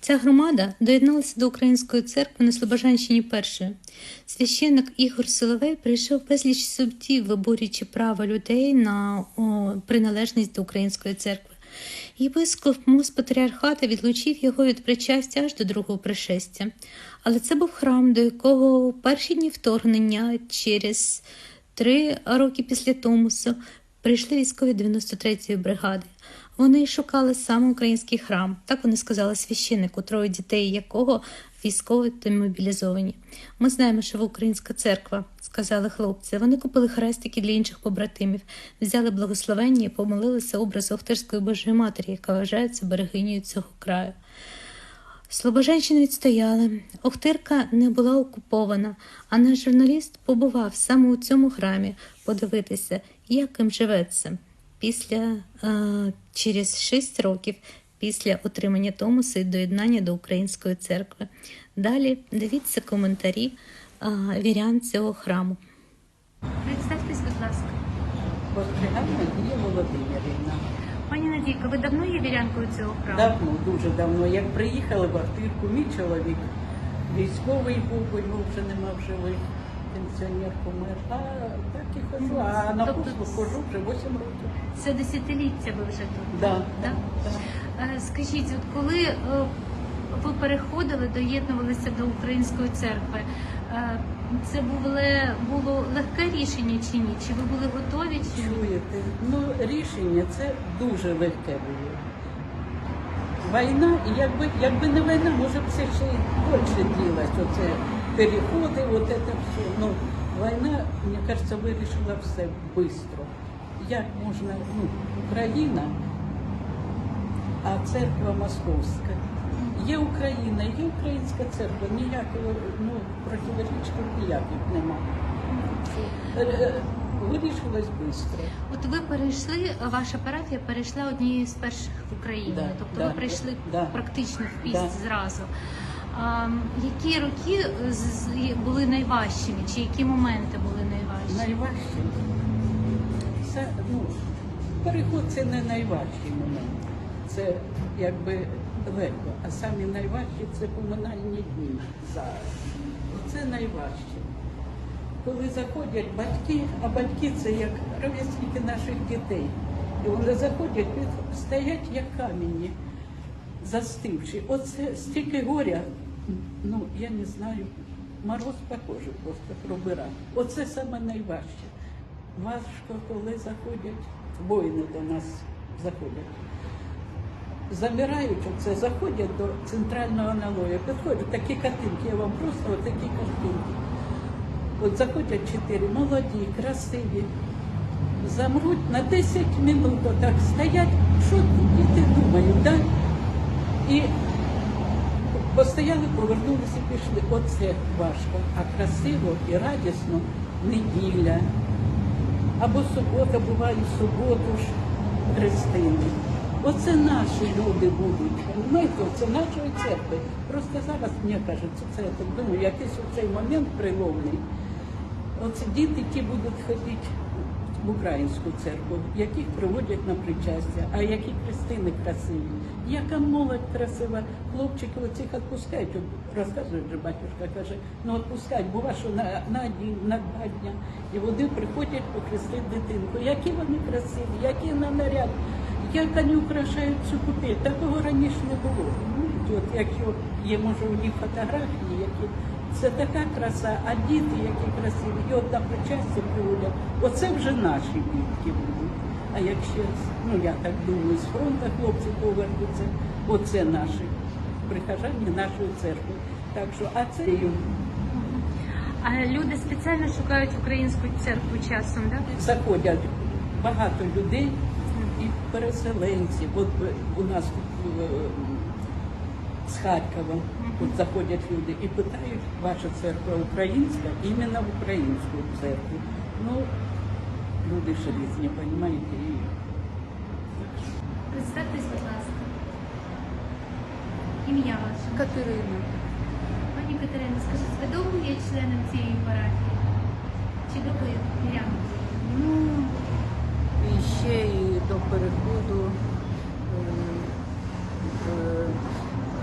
Ця громада доєдналася до Української церкви на Слобожанщині першою. Священник Ігор Соловей прийшов безліч суттів, виборюючи право людей на о, приналежність до Української церкви. Єпископ Мус патріархата відлучив його від причастя аж до другого пришестя. Але це був храм, до якого перші дні вторгнення через три роки після Томусу прийшли військові 93-ї бригади. Вони шукали саме український храм, так вони сказали священнику, троє дітей якого військові та мобілізовані. Ми знаємо, що ви українська церква, сказали хлопці. Вони купили хрестики для інших побратимів, взяли благословення і помолилися образу Охтирської Божої Матері, яка вважається берегинею цього краю. Слобожанщину відстояли, Охтирка не була окупована, а наш журналіст побував саме у цьому храмі подивитися, як їм живеться після е, через шість років після отримання Томосу і доєднання до Української церкви. Далі дивіться коментарі е, вірян цього храму. Представтесь, будь ласка. Надія Володимирівна. Пані Надійка, ви давно є вірянкою цього храму? Давно, дуже давно. Як приїхали в Артирку, мій чоловік військовий був, бо його вже нема в живих, пенсіонер помер. А так і ходжу. А на Тобто послуг ходжу вже 8 років. Це десятиліття ви вже тут. Да, так? да, да. Е, Скажіть, от коли е, ви переходили, доєднувалися до української церкви, е, це було, було легке рішення чи ні? Чи ви були готові? Чи ні? Чуєте? Ну, рішення це дуже легке було. Війна, і якби, якби не війна, може б це ще й більше ділось, оце переходи, от це все. Ну, війна, мені кажеться, вирішила все швидко. Як можна, ну, Україна, а церква московська. Є Україна, є українська церква, ніякого, ну, противоречів ніяких немає. Вирішилось швидко. От ви перейшли, ваша парафія перейшла однією з перших в Україні, Да, тобто да, ви прийшли да. практично в піст Да. зразу. Які роки з- були найважчими, чи які моменти були найважчі? Найважче. Це, ну, переход це не найважчий момент. Це якби легко. А самі найважчі це поминальні дні зараз. Це найважче. Коли заходять батьки, а батьки це як ровесники наших дітей. І вони заходять, стоять як камені, застивши. Оце стільки горя, ну я не знаю, мороз по кожі просто пробирає. Оце саме найважче. Важко, коли заходять, воїни до нас заходять. Замирають оце, заходять до центрального аналою, підходять такі картинки, я вам просто отакі картинки. От заходять чотири молоді, красиві, замруть на 10 минут, отак стоять, що діти думають, да? Постояли, повернулися, пішли. Оце важко, а красиво і радісно неділя. Або субота, буває суботу ж Христини. Оце наші люди будуть. Розумієте, це нашої церкви. Просто зараз, мені кажеться, це я так думаю, якийсь оцей момент приломний. Оце діти ті будуть ходити в українську церкву, яких приводять на причастя, а які христини красиві. Яка молодь красива, хлопчики оцих відпускають. Розказує вже батюшка, каже, ну відпускають, бува, що на, на на два дня. І вони приходять похрестити дитинку. Які вони красиві, які на наряд, як вони украшають цю купель. Такого раніше не було. Розумієте? От якщо є, може, у них фотографії, які це така краса, а діти, які красиві, і от на причастя приводять. Оце вже наші дітки будуть. А якщо, ну я так думаю, з фронту хлопці повернуться, оце наші прихожані нашої церкви. Так що, а це А люди спеціально шукають українську церкву часом, так? заходять багато людей і переселенці. От у нас тут е, з Харкова тут заходять люди і питають, ваша церква українська, іменно в українську церкву. Ну, люди ж різні, розумієте, і Представтесь, будь ласка. Ім'я ваше. Катерина. Пані Катерина, скажіть, ви довго є членом цієї парафії? Чи довго є вірянкою? Ну, і ще і до переходу е, е,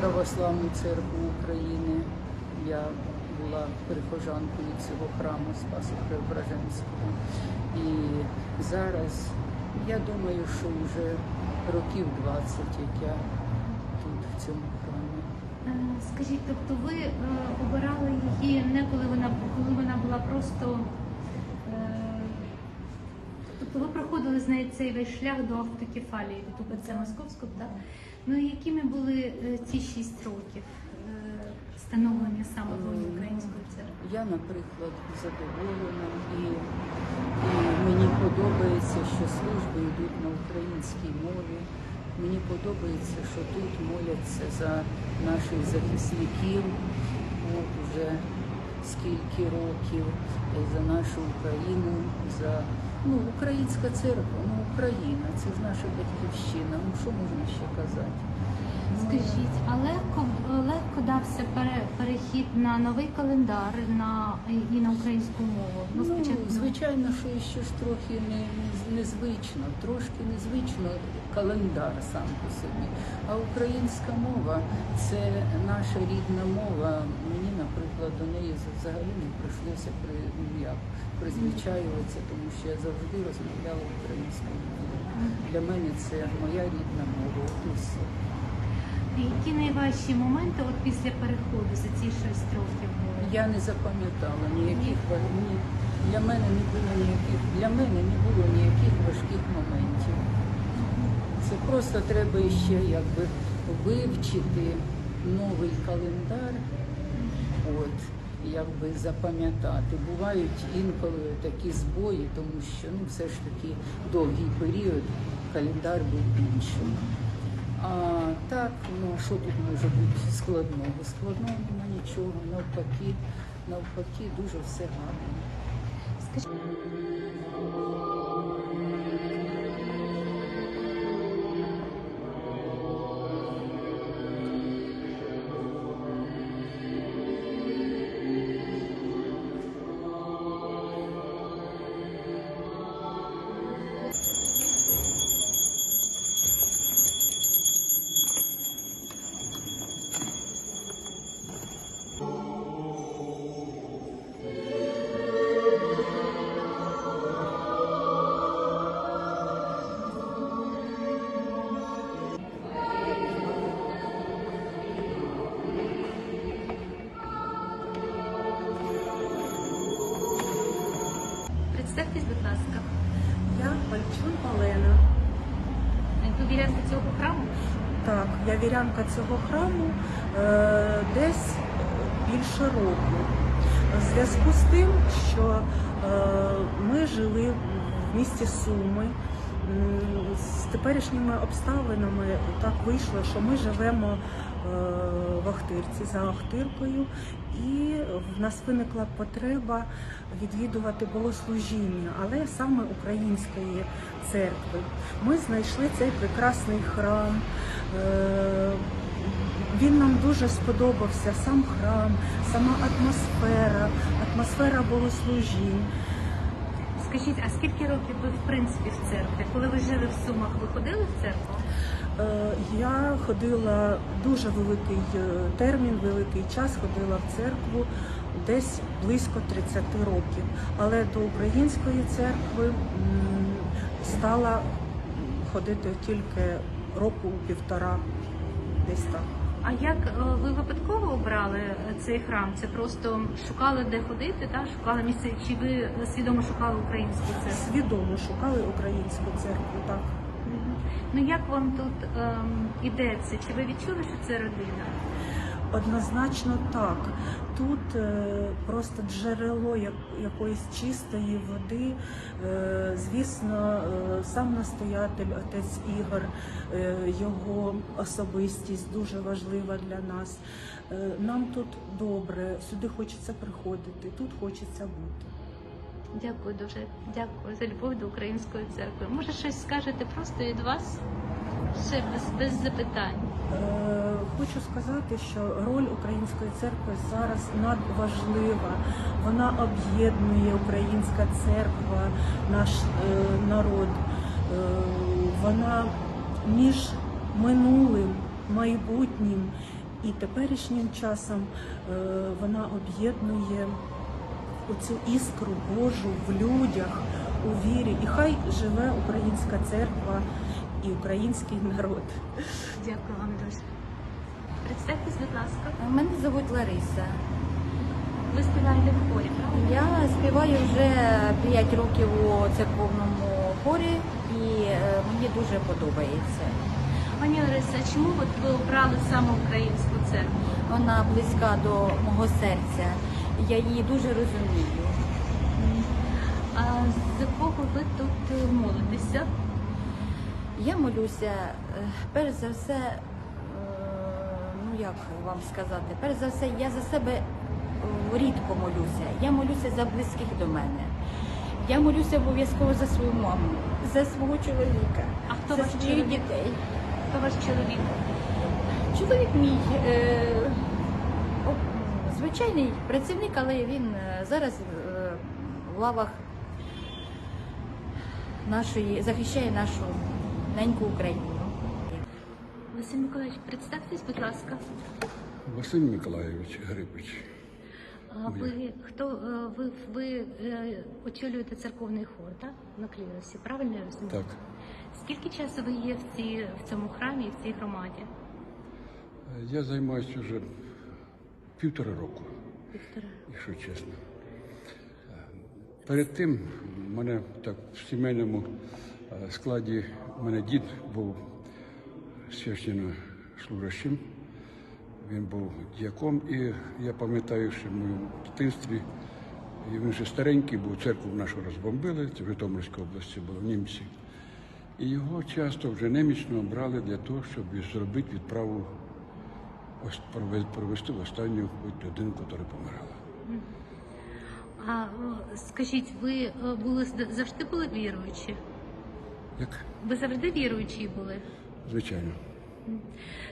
Православну церкву України. Я була прихожанкою цього храму Спасу Преображенського. І зараз я думаю, що вже років 20, як я тут в цьому храмі. Е, Скажіть, тобто ви е, обирали її не коли вона коли вона була просто. е, Тобто ви проходили з нею цей весь шлях до автокефалії від УПЦ Московського, так? Ну і якими були е, ці шість років е, становлення саме Української церкви? Я, наприклад, задоволена і, і мені подобається, що служби йдуть на українській мові. Мені подобається, що тут моляться за наших захисників. От уже скільки років е, за нашу Україну, за ну, українська церква, ну Україна, це ж наша батьківщина. Ну що можна ще казати? Ну, Скажіть, а легко легко дався перехід на новий календар на і на українську мову? Ну, спочатку звичайно, що ще ж трохи не, не- незвично, трошки незвично календар сам по собі. А українська мова це наша рідна мова. Мені, наприклад, до неї взагалі не прийшлося при ну, як, призвичаюватися, тому що я завжди розмовляла українською мовою. Для мене це моя рідна мова. От і все. Які найважчі моменти от після переходу за ці шість років були? Я не запам'ятала ніяких ні, для мене не було ніяких для мене не було ніяких важких моментів. Це просто треба ще якби вивчити новий календар, от, якби запам'ятати. Бувають інколи такі збої, тому що ну, все ж таки довгий період календар був іншим. А так, ну що тут може бути складного? Складного нема нічого, навпаки, навпаки, дуже все гарно. Представтесь, будь ласка, Я Пальчун Олена. ви вірянка цього храму? Так, я вірянка цього храму е, десь більше року. В зв'язку з тим, що е, ми жили в місті Суми. З теперішніми обставинами так вийшло, що ми живемо е, в Ахтирці за Ахтиркою, і в нас виникла потреба відвідувати богослужіння, але саме української церкви. Ми знайшли цей прекрасний храм. Е, Він нам дуже сподобався, сам храм, сама атмосфера, атмосфера богослужінь. Скажіть, а скільки років ви в принципі в церкві? Коли ви жили в Сумах, ви ходили в церкву? Е, Я ходила дуже великий е, термін, великий час ходила в церкву десь близько 30 років. Але до української церкви стала ходити тільки року півтора, десь так. А як е, ви випадково обрали цей храм? Це просто шукали де ходити, та шукали місце, чи ви свідомо шукали українську церкву? Свідомо шукали українську церкву, так. Ну як вам тут ем, ідеться? Чи ви відчули, що це родина? Однозначно так. Тут е, просто джерело як, якоїсь чистої води. Е, звісно, е, сам настоятель, отець Ігор, е, його особистість дуже важлива для нас. Е, нам тут добре, сюди хочеться приходити, тут хочеться бути. Дякую дуже, дякую за любов до української церкви. Може, щось скажете просто від вас? Ще без, без запитань. Е, Хочу сказати, що роль української церкви зараз надважлива. Вона об'єднує українська церква, наш е, народ. Е, Вона між минулим, майбутнім і теперішнім часом е, вона об'єднує оцю іскру Божу в людях, у вірі. І хай живе українська церква і український народ. Дякую вам дуже. Представтесь, будь ласка. Мене звуть Лариса. Ви співаєте в хорі, правда? Я співаю вже 5 років у церковному хорі і е, мені дуже подобається. Пані Лариса, чому ви обрали саме українську церкву? Вона близька до мого серця. Я її дуже розумію. А за кого ви тут молитеся? Я молюся, е, перш за все, е, ну як вам сказати, перш за все, я за себе е, рідко молюся. Я молюся за близьких до мене. Я молюся обов'язково за свою маму, за свого чоловіка, А хто за своїх дітей. Хто ваш чоловік? Чоловік мій е, звичайний працівник, але він е, зараз е, в лавах нашої захищає нашу неньку Україну. Василь Миколаївич, представтесь, будь ласка. Василь Миколайович Грипич. А ви хто е, ви, ви очолюєте церковний хор, так? На кліросі, правильно я розумію? Так. Скільки часу ви є в, цій, в цьому храмі, в цій громаді? Я займаюся вже півтора року, Віктора. якщо чесно. Перед тим мене так в сімейному е, складі мене дід був священнослужащим. Він був діяком, і я пам'ятаю, що в моєму дитинстві і він вже старенький був, церкву нашу розбомбили, це в Житомирській області було німці. І його часто вже немічно брали для того, щоб зробити відправу, провести в останню путь людину, яка помирала. А скажіть, ви е, були завжди були віруючі? Як? Ви завжди віруючі були? Звичайно.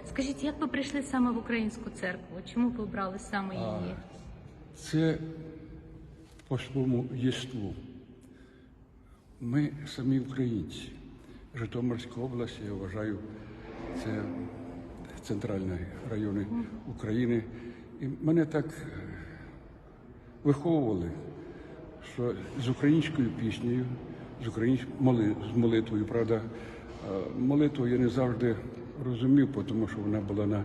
Скажіть, як ви прийшли саме в українську церкву? Чому ви обрали саме її? Це по своєму єству. Ми самі українці. Житомирська область, я вважаю, це центральні райони України. І мене так е, виховували, що з українською піснею, з українською моли, з молитвою, правда, е, молитву я не завжди розумів, тому що вона була на е,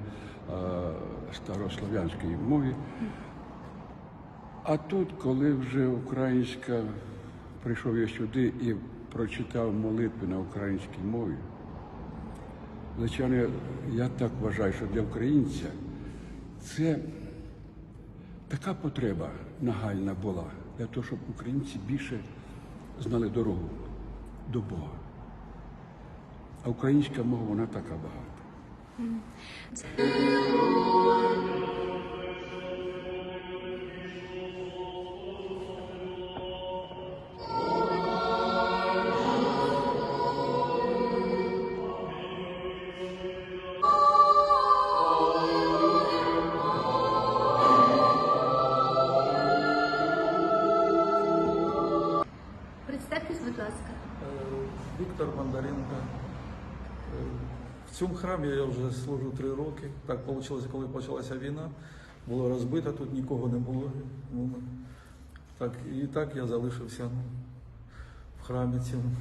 старослов'янській мові. А тут, коли вже українська, прийшов я сюди і прочитав молитви на українській мові, звичайно, я так вважаю, що для українця це така потреба нагальна була для того, щоб українці більше знали дорогу до Бога. А українська мова вона така багата. Цьому храмі я вже служу три роки. Так вийшло, коли почалася війна. Було розбито, тут нікого не було. Ну, так, і так я залишився ну, в храмі цьому.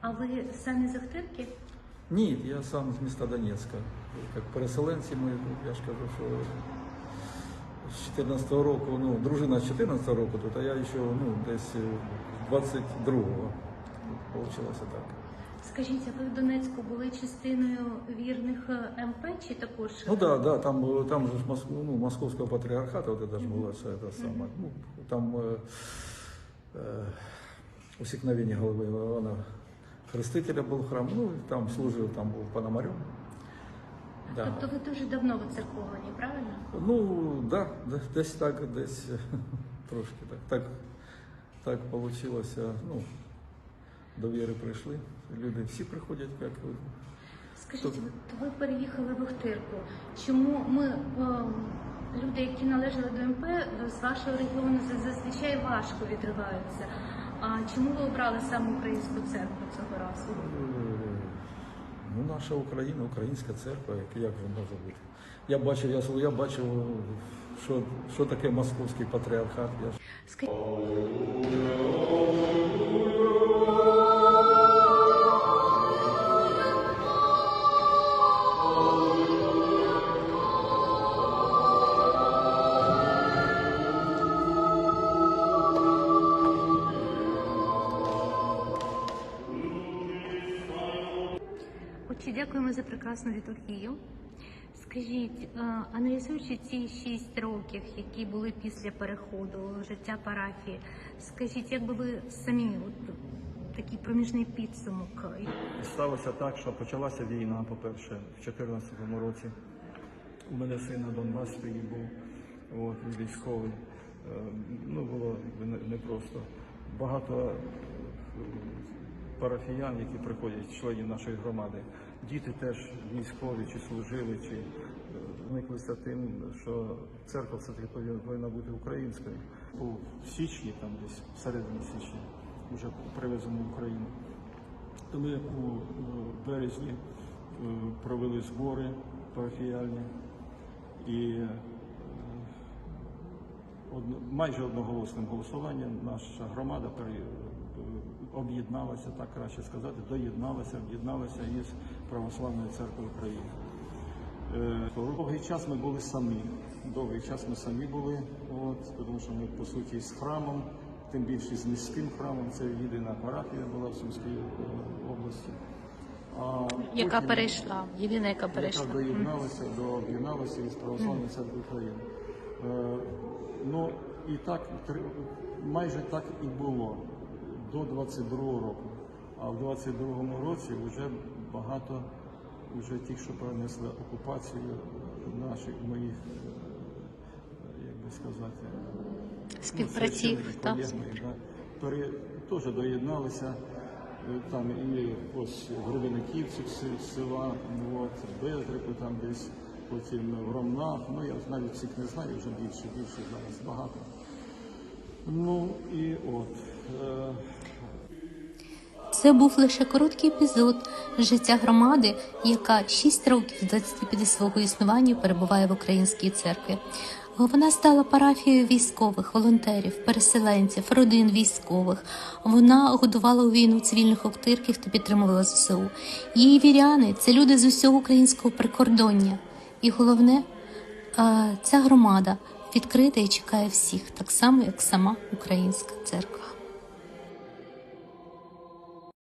А ви самі з Ахтирки? Ні, я сам з міста Донецька. Як переселенці ми, я ж кажу, що з 14-го року, ну, дружина з 14-го року тут, а я ще ну, десь 22-го. Вийшло так. Скажіть, а ви в Донецьку були частиною вірних е, МП чи також? Ну да, да, там, э, там же ж мос- ну, московского патриархата, вот это же было все это самое. Ну, там э, э, усекновение головы Иоанна Хрестителя был храм, ну, и там служил, там был Пономарем. Да. Тобто ви дуже давно воцерковані, правильно? Ну, да, де- десь так, десь е, трошки так. Так, так получилося, ну, до віри прийшли. Люди всі приходять, як ви. Скажіть, от ви переїхали в Охтирку. Чому ми, е, люди, які належали до МП, з вашого регіону зазвичай важко відриваються? А чому ви обрали саме українську церкву цього разу? Е, Ну, наша Україна, українська церква, як, же може бути? Я бачив, я, я бачив, що, що таке московський патріархат. Я дякуємо за прекрасну літургію. Скажіть, е, аналізуючи ці шість років, які були після переходу життя парафії, скажіть, як би ви самі от, такий проміжний підсумок? Сталося так, що почалася війна, по-перше, в 2014 році. У мене син на Донбасі був, от, військовий. Е, Ну, було не- непросто. Багато е, парафіян, які приходять, членів нашої громади. Діти теж військові, чи служили, чи е, зниклися тим, що церква все-таки повинна- бути українською. В січні, там десь в середині січня, вже привезено в Україну. То ми у е, березні е, провели збори парафіяльні і е, майже одноголосним голосуванням наша громада е, об'єдналася, так краще сказати, доєдналася, об'єдналася із Православною церквою України. Е, Довгий час ми були самі. Довгий час ми самі були, от, тому що ми по суті з храмом, тим більше з міським храмом, це єдина парафія була в Сумській е, області. А Яка потім- перейшла? Єдина, яка перейшла. яка доєдналася до об'єдналася із Православною церквою України. Е, ну і так майже так і було до 22-го року. А в 22-му році вже багато вже тих, що перенесли окупацію наших моїх, е, як би сказати, Співпраців, да, пере, теж доєдналися. Е, Там і ось з села, от, Бездрику, там десь, потім в Ромнах. Ну, я навіть всіх не знаю, вже більше, більше зараз багато. Ну і от. Е, Це був лише короткий епізод життя громади, яка 6 років з 25 свого існування перебуває в українській церкві. Вона стала парафією військових, волонтерів, переселенців, родин військових. Вона годувала у війну цивільних охтирків та підтримувала ЗСУ. Її віряни це люди з усього українського прикордоння. І головне, ця громада відкрита і чекає всіх, так само як сама українська церква.